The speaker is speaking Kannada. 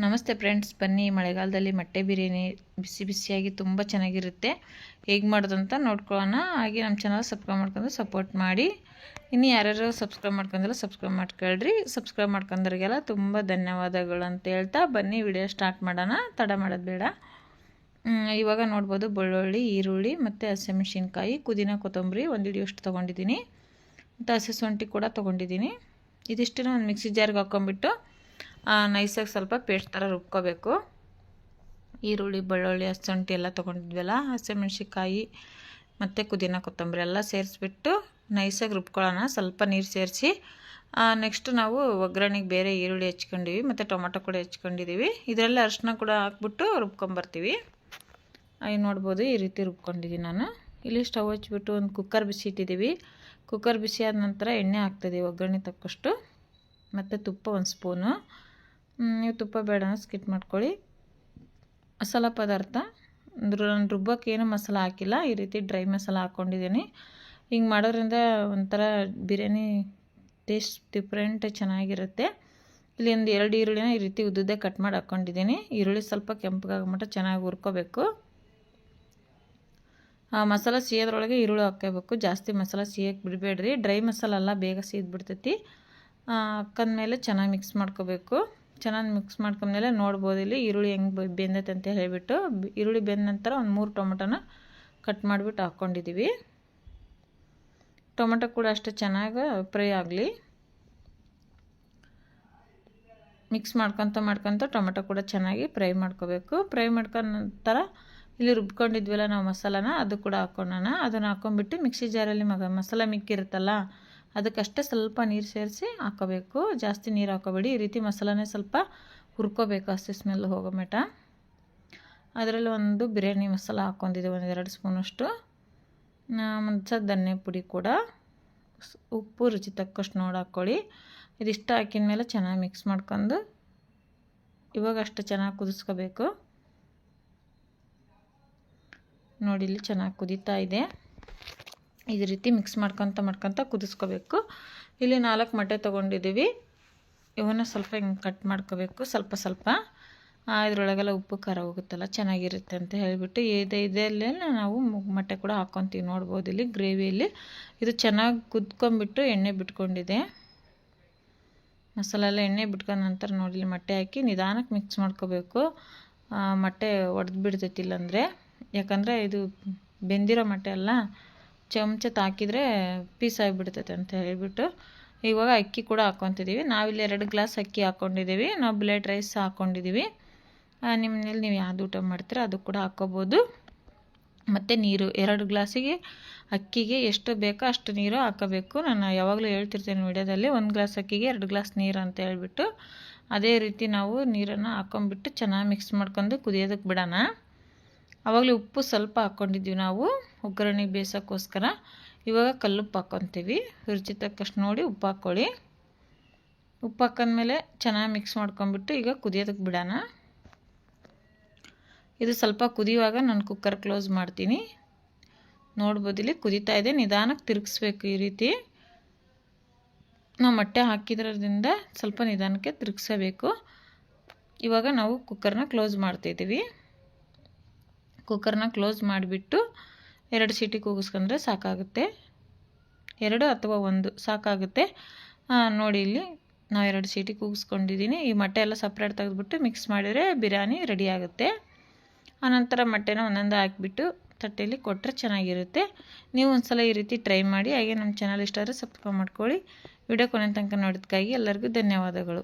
ನಮಸ್ತೆ ಫ್ರೆಂಡ್ಸ್ ಬನ್ನಿ. ಮಳೆಗಾಲದಲ್ಲಿ ಮೊಟ್ಟೆ ಬಿರಿಯಾನಿ ಬಿಸಿ ಬಿಸಿಯಾಗಿ ತುಂಬ ಚೆನ್ನಾಗಿರುತ್ತೆ. ಹೇಗೆ ಮಾಡೋದಂತ ನೋಡ್ಕೊಳ್ಳೋಣ. ಹಾಗೆ ನಮ್ಮ ಚಾನಲ್ ಸಬ್ಸ್ಕ್ರೈಬ್ ಮಾಡ್ಕೊಂಡು ಸಪೋರ್ಟ್ ಮಾಡಿ. ಇನ್ನು ಯಾರ್ಯಾರು ಸಬ್ಸ್ಕ್ರೈಬ್ ಮಾಡ್ಕೊಂಡಿಲ್ಲ ಸಬ್ಸ್ಕ್ರೈಬ್ ಮಾಡ್ಕೊಳ್ರಿ. ಸಬ್ಸ್ಕ್ರೈಬ್ ಮಾಡ್ಕೊಂಡ್ರಿಗೆಲ್ಲ ತುಂಬ ಧನ್ಯವಾದಗಳು ಅಂತ ಹೇಳ್ತಾ ಬನ್ನಿ. ವಿಡಿಯೋ ಸ್ಟಾರ್ಟ್ ಮಾಡೋಣ. ತಡ ಮಾಡೋದು ಬೇಡ. ಇವಾಗ ನೋಡ್ಬೋದು ಬೆಳ್ಳುಳ್ಳಿ, ಈರುಳ್ಳಿ ಮತ್ತು ಹಸಿಮೆಣ್ಸಿನ್ಕಾಯಿ ಕುದಿನ ಕೊತ್ತಂಬರಿ. ಒಂದು ಹಿಡಿಯಷ್ಟು ತೊಗೊಂಡಿದ್ದೀನಿ. ಮತ್ತು ಹಸಿ ಶುಂಠಿ ಕೂಡ ತೊಗೊಂಡಿದ್ದೀನಿ. ಇದಿಷ್ಟನ್ನು ಒಂದು ಮಿಕ್ಸಿ ಜಾರ್ಗೆ ಹಾಕ್ಕೊಂಬಿಟ್ಟು ನೈಸಾಗಿ ಸ್ವಲ್ಪ ಪೇಸ್ಟ್ ಥರ ರುಬ್ಕೋಬೇಕು. ಈರುಳ್ಳಿ, ಬೆಳ್ಳುಳ್ಳಿ ಹಸಿಶುಂಠಿ ಎಲ್ಲ ತೊಗೊಂಡಿದ್ವಲ್ಲ ಹಸಿಮೆಣ್ಸಿಕಾಯಿ ಮತ್ತು ಪುದೀನ ಕೊತ್ತಂಬರಿ ಎಲ್ಲ ಸೇರಿಸ್ಬಿಟ್ಟು ನೈಸಾಗಿ ರುಬ್ಕೊಳ್ಳೋಣ. ಸ್ವಲ್ಪ ನೀರು ಸೇರಿಸಿ ನೆಕ್ಸ್ಟ್ ನಾವು ಒಗ್ಗರಣೆಗೆ ಬೇರೆ ಈರುಳ್ಳಿ ಹೆಚ್ಕೊಂಡಿವಿ ಮತ್ತು ಟೊಮೊಟೊ ಕೂಡ ಹೆಚ್ಕೊಂಡಿದ್ದೀವಿ ಇದರಲ್ಲಿ ಅರಿಶಿನ ಕೂಡ ಹಾಕ್ಬಿಟ್ಟು ರುಬ್ಕೊಂಬರ್ತೀವಿ. ಈಗ ನೋಡ್ಬೋದು ಈ ರೀತಿ ರುಬ್ಕೊಂಡಿದ್ದೀನಿ ನಾನು. ಇಲ್ಲಿ ಸ್ಟವ್ ಹಚ್ಬಿಟ್ಟು ಒಂದು ಕುಕ್ಕರ್ ಬಿಸಿ ಇಟ್ಟಿದ್ದೀವಿ ಕುಕ್ಕರ್ ಬಿಸಿ ಆದ ನಂತರ ಎಣ್ಣೆ ಹಾಕ್ತಿದ್ದೀವಿ ಒಗ್ಗರಣೆ ತಕ್ಕಷ್ಟು. ಮತ್ತು ತುಪ್ಪ ಒಂದು ಸ್ಪೂನು. ನೀವು ತುಪ್ಪ ಬೇಡ ಸ್ಕಿಟ್ ಮಾಡ್ಕೊಳ್ಳಿ. ಮಸಾಲ ಪದಾರ್ಥ ನಾನು ರುಬ್ಬಕ್ಕೆ ಮಸಾಲ ಹಾಕಿಲ್ಲ, ಈ ರೀತಿ ಡ್ರೈ ಮಸಾಲ ಹಾಕ್ಕೊಂಡಿದ್ದೀನಿ ಹಿಂಗೆ ಮಾಡೋದ್ರಿಂದ ಒಂಥರ ಬಿರಿಯಾನಿ ಟೇಸ್ಟ್ ಡಿಫ್ರೆಂಟ್ ಚೆನ್ನಾಗಿರುತ್ತೆ. ಇಲ್ಲಿ ಒಂದು ಎರಡು ಈರುಳ್ಳಿನ ಈ ರೀತಿ ಉದ್ದುದ್ದೇ ಕಟ್ ಮಾಡಿ ಹಾಕ್ಕೊಂಡಿದ್ದೀನಿ ಈರುಳ್ಳಿ ಸ್ವಲ್ಪ ಕೆಂಪಗಾಗ ಮಟ್ಟ ಚೆನ್ನಾಗಿ ಹುರ್ಕೋಬೇಕು. ಆ ಮಸಾಲ ಸಿಯೋದ್ರೊಳಗೆ ಈರುಳ್ಳಿ ಹಾಕ್ಕೋಬೇಕು. ಜಾಸ್ತಿ ಮಸಾಲ ಸಿಯೋಕ್ಕೆ ಬಿಡಬೇಡ್ರಿ. ಡ್ರೈ ಮಸಾಲ ಎಲ್ಲ ಬೇಗ ಸೀದ್ಬಿಡ್ತೈತಿ ಮೇಲೆ ಚೆನ್ನಾಗಿ ಮಿಕ್ಸ್ ಮಾಡ್ಕೋಬೇಕು. ಚೆನ್ನಾಗಿ ಮಿಕ್ಸ್ ಮಾಡ್ಕೊಂಡ್ಮೇಲೆ ನೋಡ್ಬೋದು ಇಲ್ಲಿ ಈರುಳ್ಳಿ ಹೆಂಗೆ ಬೆಂದೈತೆ ಅಂತ ಹೇಳಿಬಿಟ್ಟು ಈರುಳ್ಳಿ ಬೆಂದ ನಂತರ ಒಂದು ಮೂರು ಟೊಮೊಟೊನ ಕಟ್ ಮಾಡಿಬಿಟ್ಟು ಹಾಕ್ಕೊಂಡಿದ್ದೀವಿ ಟೊಮೊಟೊ ಕೂಡ ಅಷ್ಟೇ ಚೆನ್ನಾಗಿ ಫ್ರೈ ಆಗಲಿ. ಮಿಕ್ಸ್ ಮಾಡ್ಕೊತ ಮಾಡ್ಕೊತ ಟೊಮೆಟೊ ಕೂಡ ಚೆನ್ನಾಗಿ ಫ್ರೈ ಮಾಡ್ಕೋಬೇಕು. ಫ್ರೈ ಮಾಡ್ಕೊಂಡ ನಂತರ ಇಲ್ಲಿ ರುಬ್ಕೊಂಡಿದ್ವಲ್ಲ ನಾವು ಮಸಾಲಾನ, ಅದು ಕೂಡ ಹಾಕ್ಕೊಳ್ಳೋಣ ಅದನ್ನು ಹಾಕ್ಕೊಂಡ್ಬಿಟ್ಟು ಮಿಕ್ಸಿ ಜಾರಲ್ಲಿ ಮಗ ಮಸಾಲ ಮಿಕ್ಕಿರುತ್ತಲ್ಲ ಅದಕ್ಕಷ್ಟೇ ಸ್ವಲ್ಪ ನೀರು ಸೇರಿಸಿ ಹಾಕೋಬೇಕು. ಜಾಸ್ತಿ ನೀರು ಹಾಕೋಬೇಡಿ. ಈ ರೀತಿ ಮಸಾಲಾನೇ ಸ್ವಲ್ಪ ಹುರ್ಕೋಬೇಕು. ಹಸಿ ಸ್ಮೆಲ್ ಹೋಗೋ ಮಟ. ಅದರಲ್ಲಿ ಒಂದು ಬಿರಿಯಾನಿ ಮಸಾಲ ಹಾಕ್ಕೊಂಡಿದ್ದೆ. ಒಂದು ಎರಡು ಸ್ಪೂನಷ್ಟು. ಮಂಚ ಧನ್ಯ ಪುಡಿ ಕೂಡ. ಉಪ್ಪು ರುಚಿ ತಕ್ಕಷ್ಟು ನೋಡಿ ಹಾಕ್ಕೊಳ್ಳಿ. ಇದಿಷ್ಟು ಹಾಕಿದ ಮೇಲೆ ಚೆನ್ನಾಗಿ ಮಿಕ್ಸ್ ಮಾಡ್ಕೊಂಡು ಇವಾಗ ಅಷ್ಟು ಚೆನ್ನಾಗಿ ಕುದಿಸ್ಕೋಬೇಕು. ನೋಡಿ ಇಲ್ಲಿ ಚೆನ್ನಾಗಿ ಕುದೀತಾ ಇದೆ. ಇದೇ ರೀತಿ ಮಿಕ್ಸ್ ಮಾಡ್ಕೊತ ಮಾಡ್ಕೊತ ಕುದಿಸ್ಕೋಬೇಕು. ಇಲ್ಲಿ ನಾಲ್ಕು ಮೊಟ್ಟೆ ತೊಗೊಂಡಿದ್ದೀವಿ ಇವನ್ನು ಸ್ವಲ್ಪ ಹಿಂಗೆ ಕಟ್ ಮಾಡ್ಕೋಬೇಕು, ಸ್ವಲ್ಪ ಸ್ವಲ್ಪ. ಇದರೊಳಗೆಲ್ಲ ಉಪ್ಪು, ಖಾರ ಹೋಗುತ್ತಲ್ಲ, ಚೆನ್ನಾಗಿರುತ್ತೆ ಅಂತ ಹೇಳಿಬಿಟ್ಟು ಇದೆ ಇದೆಲ್ಲೇ ನಾವು ಮೊಟ್ಟೆ ಕೂಡ ಹಾಕ್ಕೊತೀವಿ ನೋಡ್ಬೋದು ಇಲ್ಲಿ ಗ್ರೇವಿಯಲ್ಲಿ. ಇದು ಚೆನ್ನಾಗಿ ಕುದ್ಕೊಂಬಿಟ್ಟು ಎಣ್ಣೆ ಬಿಟ್ಕೊಂಡಿದೆ. ಮಸಾಲೆ ಎಲ್ಲ ಎಣ್ಣೆ ಬಿಟ್ಕೊಂಡ ನಂತರ ನೋಡಿ, ಇಲ್ಲಿ ಮೊಟ್ಟೆ ಹಾಕಿ ನಿಧಾನಕ್ಕೆ ಮಿಕ್ಸ್ ಮಾಡ್ಕೋಬೇಕು. ಮೊಟ್ಟೆ ಒಡೆದು ಬಿಡ್ತೈತಿ ಇಲ್ಲಾಂದರೆ. ಯಾಕಂದರೆ ಇದು ಬೆಂದಿರೋ ಮೊಟ್ಟೆ ಅಲ್ಲ. ಚಮಚ ಹಾಕಿದರೆ ಪೀಸ್ ಆಗಿಬಿಡ್ತೈತೆ ಅಂತ ಹೇಳಿಬಿಟ್ಟು ಇವಾಗ ಅಕ್ಕಿ ಕೂಡ ಹಾಕ್ಕೊತಿದ್ದೀವಿ. ನಾವಿಲ್ಲಿ ಎರಡು ಗ್ಲಾಸ್ ಅಕ್ಕಿ ಹಾಕ್ಕೊಂಡಿದ್ದೀವಿ. ನಾವು ಬ್ಲೇಡ್ ರೈಸ್ ಹಾಕ್ಕೊಂಡಿದ್ದೀವಿ. ನಿಮ್ಮ ಮನೇಲಿ ನೀವು ಯಾವುದು ಊಟ ಮಾಡ್ತೀರ ಅದು ಕೂಡ ಹಾಕ್ಕೋಬೋದು. ಮತ್ತು ನೀರು, ಎರಡು ಗ್ಲಾಸಿಗೆ ಅಕ್ಕಿಗೆ ಎಷ್ಟು ಬೇಕೋ ಅಷ್ಟು ನೀರು ಹಾಕೋಬೇಕು ನಾನು ಯಾವಾಗಲೂ ಹೇಳ್ತಿರ್ತೀನಿ ವಿಡಿಯೋದಲ್ಲಿ, ಒಂದು ಗ್ಲಾಸ್ ಅಕ್ಕಿಗೆ ಎರಡು ಗ್ಲಾಸ್ ನೀರು ಅಂತ ಹೇಳಿಬಿಟ್ಟು. ಅದೇ ರೀತಿ ನಾವು ನೀರನ್ನು ಹಾಕ್ಕೊಂಬಿಟ್ಟು ಚೆನ್ನಾಗಿ ಮಿಕ್ಸ್ ಮಾಡ್ಕೊಂಡು ಕುದಿಯೋದಕ್ಕೆ ಬಿಡೋಣ. ಆವಾಗಲೇ ಉಪ್ಪು ಸ್ವಲ್ಪ ಹಾಕ್ಕೊಂಡಿದ್ವಿ ನಾವು. ಒಗ್ಗರಣೆ ಬೇಯಿಸೋಕ್ಕೋಸ್ಕರ ಇವಾಗ ಕಲ್ಲುಪ್ಪು ಹಾಕ್ಕೊತೀವಿ. ರುಚಿ ತಕ್ಕಷ್ಟು ನೋಡಿ ಉಪ್ಪು ಹಾಕ್ಕೊಳ್ಳಿ. ಉಪ್ಪು ಹಾಕೊಂಡ್ಮೇಲೆ ಚೆನ್ನಾಗಿ ಮಿಕ್ಸ್ ಮಾಡ್ಕೊಂಬಿಟ್ಟು ಈಗ ಕುದಿಯೋದಕ್ಕೆ ಬಿಡೋಣ. ಇದು ಸ್ವಲ್ಪ ಕುದಿಯುವಾಗ ನಾನು ಕುಕ್ಕರ್ ಕ್ಲೋಸ್ ಮಾಡ್ತೀನಿ. ನೋಡ್ಬೋದು ಇಲ್ಲಿ ಕುದೀತಾ ಇದೆ. ನಿಧಾನಕ್ಕೆ ತಿರುಗಿಸ್ಬೇಕು ಈ ರೀತಿ. ನಾವು ಮೊಟ್ಟೆ ಹಾಕಿದ್ರಿಂದ ಸ್ವಲ್ಪ ನಿಧಾನಕ್ಕೆ ತಿರುಗಿಸಬೇಕು. ಇವಾಗ ನಾವು ಕುಕ್ಕರ್ನ ಕ್ಲೋಸ್ ಮಾಡ್ತಿದ್ದೀವಿ ಕುಕ್ಕರ್ನ ಕ್ಲೋಸ್ ಮಾಡಿಬಿಟ್ಟು ಎರಡು ಸೀಟಿ ಕೂಗಿಸ್ಕೊಂಡ್ರೆ ಸಾಕಾಗುತ್ತೆ. ಎರಡು ಅಥವಾ ಒಂದು ಸಾಕಾಗುತ್ತೆ. ನೋಡಿ ಇಲ್ಲಿ ನಾವು ಎರಡು ಸೀಟಿ ಕೂಗಿಸ್ಕೊಂಡಿದ್ದೀನಿ. ಈ ಮೊಟ್ಟೆ ಎಲ್ಲ ಸಪ್ರೇಟ್ ತೆಗೆದುಬಿಟ್ಟು ಮಿಕ್ಸ್ ಮಾಡಿದರೆ ಬಿರಿಯಾನಿ ರೆಡಿ ಆಗುತ್ತೆ. ಆನಂತರ ಮೊಟ್ಟೆನ ಒಂದೊಂದು ಹಾಕಿಬಿಟ್ಟು ತಟ್ಟೆಯಲ್ಲಿ ಕೊಟ್ಟರೆ ಚೆನ್ನಾಗಿರುತ್ತೆ. ನೀವು ಒಂದ್ಸಲ ಈ ರೀತಿ ಟ್ರೈ ಮಾಡಿ, ಹಾಗೆ ನಮ್ಮ ಚಾನಲ್ ಇಷ್ಟ ಆದರೆ ಸಬ್ಸ್ಕ್ರೈಬ್ ಮಾಡ್ಕೊಳ್ಳಿ. ವಿಡಿಯೋ ಕೊನೆ ತನಕ ನೋಡೋದಕ್ಕಾಗಿ ಎಲ್ಲರಿಗೂ ಧನ್ಯವಾದಗಳು.